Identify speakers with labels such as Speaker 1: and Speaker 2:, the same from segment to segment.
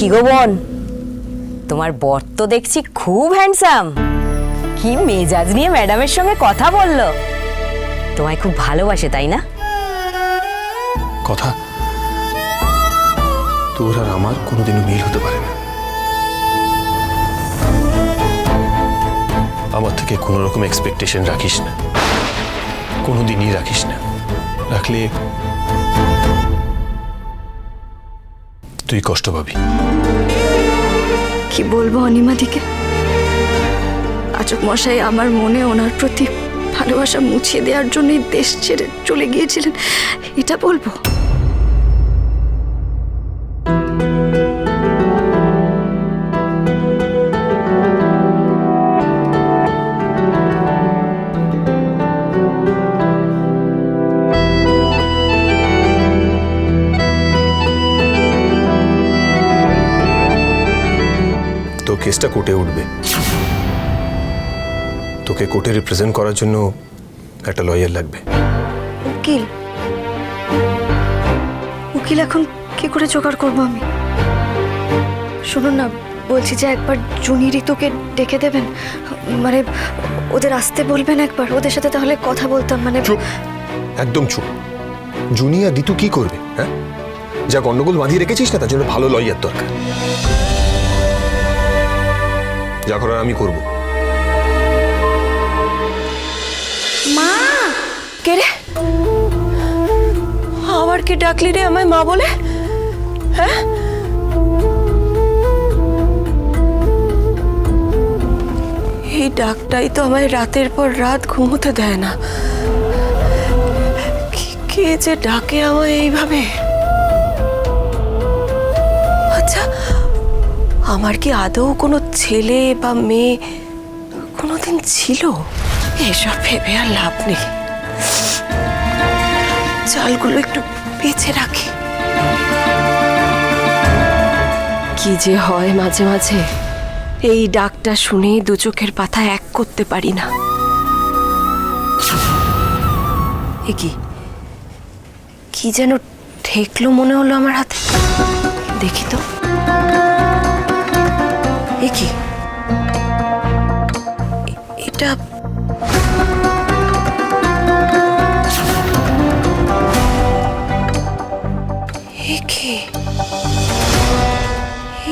Speaker 1: কি গো বোন? তোমার বর তো দেখছি খুব হ্যান্ডসাম কি মেজাজ নিয়ে ম্যাডামের সঙ্গে কথা বলল? তোমায় খুব ভালোবাসে, তাই না?
Speaker 2: কথা? তোর আর আমার কোনোদিনও মিল হতে পারে না। আমার থেকে কোনো রকম এক্সপেকটেশন রাখিস না। কোনোদিনই রাখিস না। রাখলে তুই কষ্ট পাবি।
Speaker 3: কি বলব অনিমাদিকে? আচক মশাই আমার মনে ওনার প্রতি ভালোবাসা মুছিয়ে দেওয়ার জন্যই দেশ ছেড়ে চলে গিয়েছিলেন, এটা বলব?
Speaker 2: তো কেসটা কোর্টে উঠবে। তোকে কোর্টে রিপ্রেজেন্ট করার জন্য একটা লয়ার লাগবে।
Speaker 3: উকিল? উকিল এখন কি করে জোগাড় করব আমি? শুনুন না বলছি যে একবার জুনি ঋতুকে ডেকে দেবেন? মানে ওদের আসতে বলবেন একবার? ওদের সাথে তাহলে কথা বলতাম মানে
Speaker 2: একদম চুপ। জুনিয়া দিতু কি করবে হ্যাঁ? যা গন্ডগোল বাঁধিয়ে রেখেছিস না তার জন্য ভালো লয়ার দরকার। যা করার আমি করব।
Speaker 4: কে রে? আবার কে ডাকলি রে আমায় মা বলে? হ্যাঁ? এই ডাকটাই তো আমায় রাতের পর রাত ঘুমোতে দেয় না। কে যে ডাকে আমায় এইভাবে? আমার কি আদৌ কোনো ছেলে বা মেয়ে কোনোদিন ছিল? এসব ভেবে আর লাভ নেই। চালগুলো একটু বেছে রাখি। কি যে হয় মাঝে মাঝে, এই ডাকটা শুনেই দু চোখের পাতা এক করতে পারি না। এ কি? কি যেন ঠেকলো মনে হলো আমার হাতে। দেখি তো। কি? এটা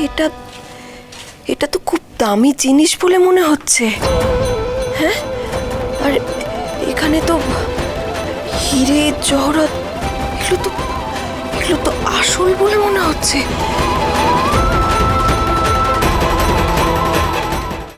Speaker 4: এটা এটা তো খুব দামি জিনিস বলে মনে হচ্ছে। হ্যাঁ? আর এখানে তো হিরে, জহরত, এগুলো তো এগুলো তো আসল বলে মনে হচ্ছে।